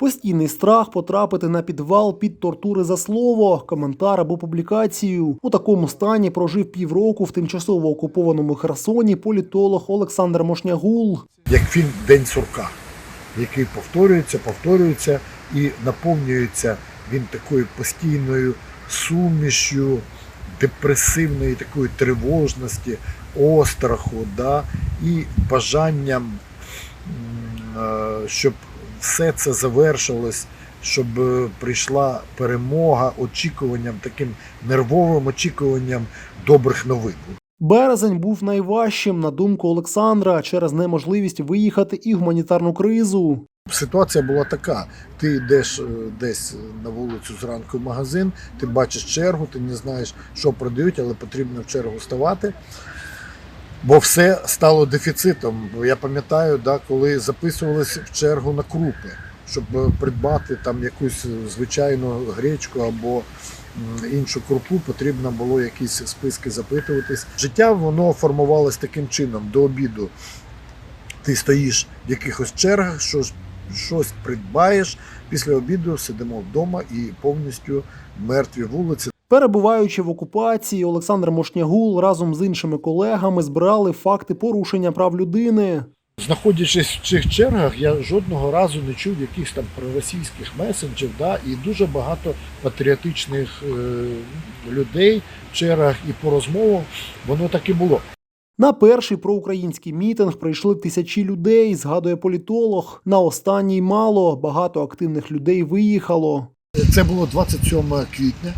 Постійний страх потрапити на підвал під тортури за слово, коментар або публікацію. У такому стані прожив півроку в тимчасово окупованому Херсоні політолог Олександр Мошнягул. як фільм День сурка, який повторюється, повторюється і наповнюється він такою постійною сумішю депресивної такої тривожності, остраху, да, і бажанням, е, щоб все це завершилось, щоб е, прийшла перемога, очікуванням, таким нервовим очікуванням добрих новин. Березень був найважчим, на думку Олександра, через неможливість виїхати і гуманітарну кризу. Ситуація була така: ти йдеш е, десь на вулицю зранку в магазин, ти бачиш чергу, ти не знаєш, що продають, але потрібно в чергу ставати. Бо все стало дефіцитом. Я пам'ятаю, да, коли записувалися в чергу на крупи, щоб е, придбати там якусь звичайну гречку або іншу крупу, потрібно було якісь списки запитуватись. Життя воно формувалось таким чином до обіду. Ти стоїш в якихось чергах, щось, щось придбаєш. Після обіду сидимо вдома і повністю мертві вулиці. Перебуваючи в окупації, Олександр Мошнягул разом з іншими колегами збирали факти порушення прав людини. Знаходячись в цих чергах, я жодного разу не чув якихось там проросійських месенджів, да, і дуже багато патріотичних е, людей в чергах і по розмовам воно так і було. На перший проукраїнський мітинг прийшли тисячі людей, згадує політолог. На останній мало, багато активних людей виїхало. Це було 27 квітня,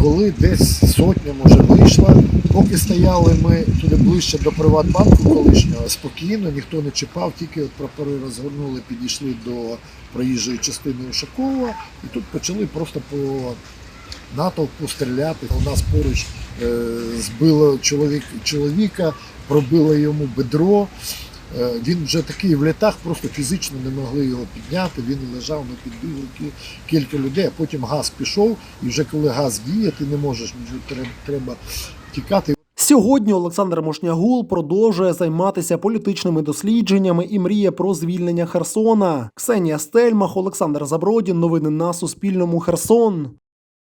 коли десь сотня може вийшла. Поки стояли ми туди ближче до Приватбанку колишнього, спокійно, ніхто не чіпав, тільки от прапори розгорнули, підійшли до проїжджої частини Ушакова, і тут почали просто по натовпу стріляти. У нас поруч е, збило чоловік, чоловіка, пробило йому бедро. Е, Він вже такий в літах, просто фізично не могли його підняти. Він лежав, ми підбігли кілька людей, а потім газ пішов, і вже коли газ діє, ти не можеш треба, треба тікати. Сьогодні Олександр Мошнягул продовжує займатися політичними дослідженнями і мріє про звільнення Херсона. Ксенія Стельмах, Олександр Забродін. Новини на Суспільному. Херсон.